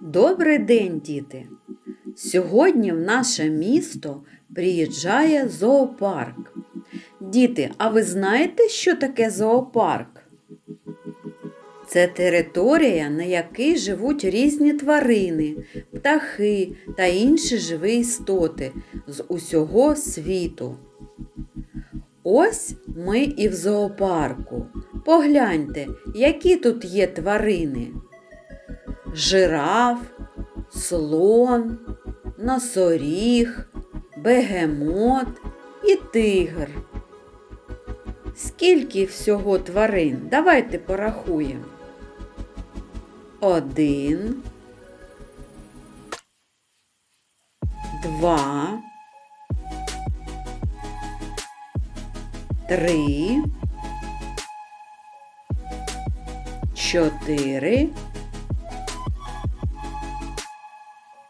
Добрий день, діти! Сьогодні в наше місто приїжджає зоопарк. Діти, а ви знаєте, що таке зоопарк? Це територія, на якій живуть різні тварини, птахи та інші живі істоти з усього світу. Ось ми і в зоопарку. Погляньте, які тут є тварини жираф, слон, носоріг, бегемот і тигр. Скільки всього тварин? Давайте порахуємо. Один, два, три, чотири.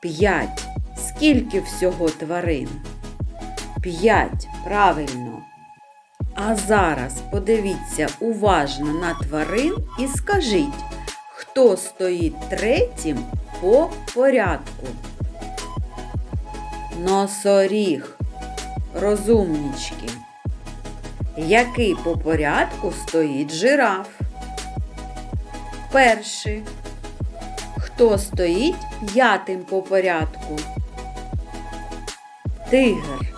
П'ять. Скільки всього тварин? П'ять. Правильно. А зараз подивіться уважно на тварин і скажіть, хто стоїть третім по порядку. Носоріг. Розумнічки. Який по порядку стоїть жираф? Перший. Хто стоїть п'ятим по порядку? Тигр.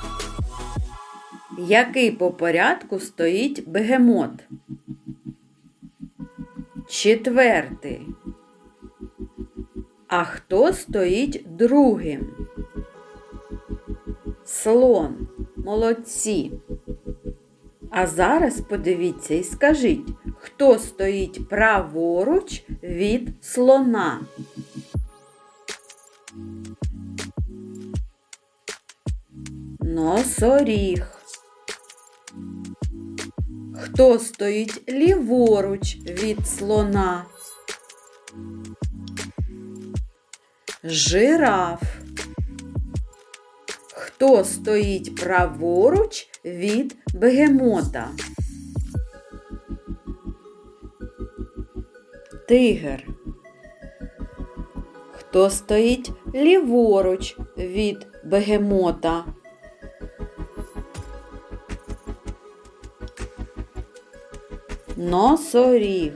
Який по порядку стоїть бегемот? Четвертий. А хто стоїть другим? Слон. Молодці. А зараз подивіться і скажіть, хто стоїть праворуч від слона? Носоріг. Хто стоїть ліворуч від слона? Жираф. Хто стоїть праворуч від бегемота? Тигр. Хто стоїть ліворуч від бегемота? Носоріг.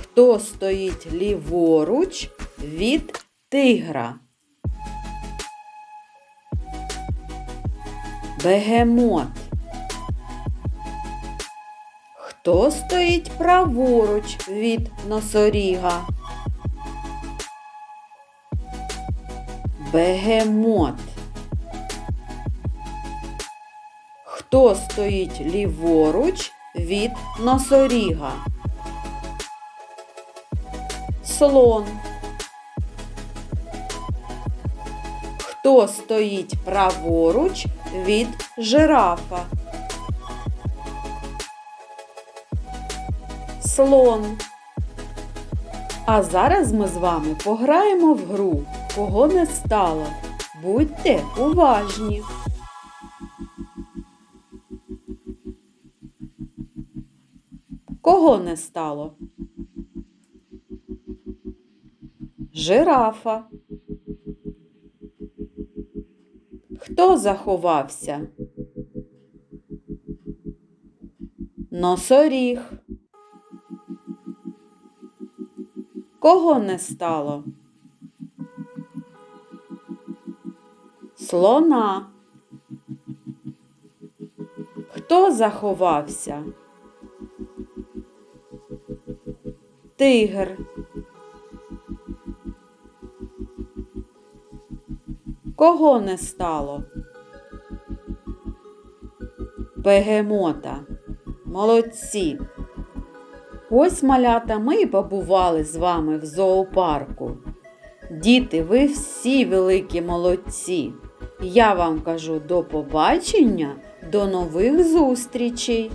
Хто стоїть ліворуч від тигра? Бегемот. Хто стоїть праворуч від носоріга? Бегемот. Хто стоїть ліворуч від носоріга? Слон. Хто стоїть праворуч від жирафа? Слон. А зараз ми з вами пограємо в гру, кого не стало. Будьте уважні. Кого не стало? Жирафа. Хто заховався? Носоріг. Кого не стало? Слона. Хто заховався? Тигр. Кого не стало? Бегемота. Молодці. Ось малята ми і побували з вами в зоопарку. Діти, ви всі великі молодці. Я вам кажу до побачення, до нових зустрічей!